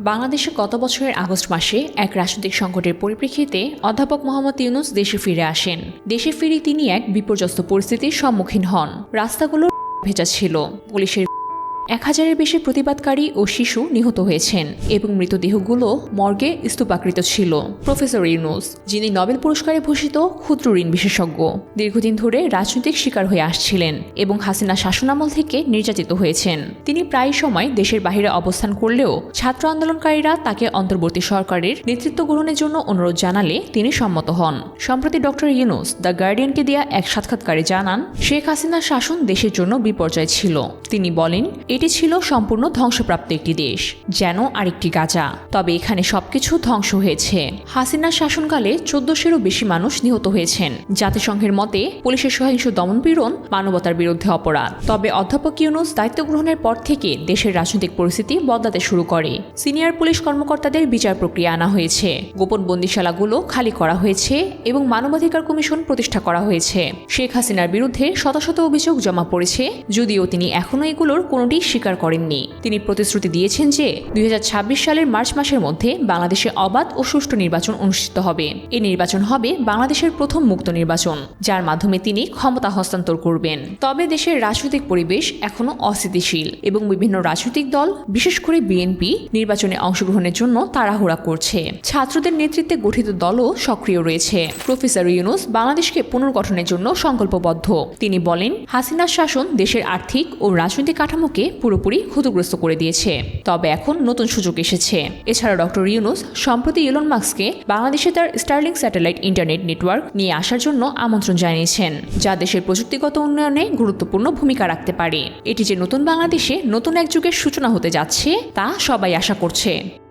বাংলাদেশে গত বছরের আগস্ট মাসে এক রাজনৈতিক সংকটের পরিপ্রেক্ষিতে অধ্যাপক মোহাম্মদ ইউনুস দেশে ফিরে আসেন। দেশে ফিরে তিনি এক বিপর্যস্ত পরিস্থিতির সম্মুখীন হন। রাস্তাগুলো ভেজা ছিল। পুলিশের এক হাজারের বেশি প্রতিবাদকারী ও শিশু নিহত হয়েছেন এবং মৃতদেহগুলো মর্গে স্তূপাকৃত ছিল। প্রফেসর ইউনুস, যিনি নোবেল পুরস্কারে ভূষিত ক্ষুদ্র ঋণ বিশেষজ্ঞ, দীর্ঘদিন ধরে রাজনৈতিক শিকার হয়ে আসছিলেন এবং হাসিনা শাসনামল থেকে নির্যাতিত হয়েছেন। তিনি প্রায় সময় দেশের বাইরে অবস্থান করলেও ছাত্র আন্দোলনকারীরা তাকে অন্তর্বর্তী সরকারের নেতৃত্ব গ্রহণের জন্য অনুরোধ জানালে তিনি সম্মত হন। সম্প্রতি ডক্টর ইউনুস, দ্য গার্ডিয়ানকে দেয়া এক সাক্ষাৎকারে জানান, শেখ হাসিনার শাসন দেশের জন্য বিপর্যয় ছিল। তিনি বলেন এটি ছিল সম্পূর্ণ ধ্বংসপ্রাপ্ত একটি দেশ, যেন আরেকটি গাজা। তবে এখানে সবকিছু ধ্বংস হয়েছে। হাসিনার শাসনকালে চোদ্দশোরও বেশি মানুষ নিহত হয়েছেন। জাতিসংঘের মতে, পুলিশের সহিংস দমনপীড়ন মানবতার বিরুদ্ধে অপরাধ। তবে অধ্যাপক ইউনুস দায়িত্ব গ্রহণের পর থেকে দেশের রাজনৈতিক পরিস্থিতি বদলাতে শুরু করে। সিনিয়র পুলিশ কর্মকর্তাদের বিচার প্রক্রিয়া আনা হয়েছে। গোপন বন্দিশালাগুলো খালি করা হয়েছে এবং মানবাধিকার কমিশন প্রতিষ্ঠা করা হয়েছে। শেখ হাসিনার বিরুদ্ধে শত শত অভিযোগ জমা পড়েছে, যদিও তিনি এখনও এগুলোর কোনোটি স্বীকার করেননি। তিনি প্রতিশ্রুতি দিয়েছেন যে, দুই হাজার ছাব্বিশ সালের মার্চ মাসের মধ্যে বাংলাদেশে অবাধ ও সুষ্ঠু নির্বাচন অনুষ্ঠিত হবে। এই নির্বাচন হবে বাংলাদেশের প্রথম মুক্ত নির্বাচন, যার মাধ্যমে তিনি ক্ষমতা হস্তান্তর করবেন। তবে দেশের রাজনৈতিক পরিবেশ এখনও অস্থিতিশীল এবং বিভিন্ন রাজনৈতিক দল, বিশেষ করে বিএনপি, নির্বাচনে অংশগ্রহণের জন্য তাড়াহুড়া করছে। ছাত্রদের নেতৃত্বে গঠিত দলও সক্রিয় রয়েছে। প্রফেসর ইউনুস বাংলাদেশকে পুনর্গঠনের জন্য সংকল্পবদ্ধ। তিনি বলেন, হাসিনার শাসন দেশের আর্থিক ও রাজনৈতিক কাঠামোকে পুরোপুরি ক্ষতিগ্রস্ত করে দিয়েছে। তবে এখন নতুন সুযোগ এসেছে। এছাড়া ডক্টর ইউনুস, সম্প্রতি ইলন মাস্ককে বাংলাদেশে তার স্টার্লিং স্যাটেলাইট ইন্টারনেট নেটওয়ার্ক নিয়ে আসার জন্য আমন্ত্রণ জানিয়েছেন, যা দেশের প্রযুক্তিগত উন্নয়নে গুরুত্বপূর্ণ ভূমিকা রাখতে পারে। এটি যে নতুন বাংলাদেশে নতুন এক যুগের সূচনা হতে যাচ্ছে, তা সবাই আশা করছে।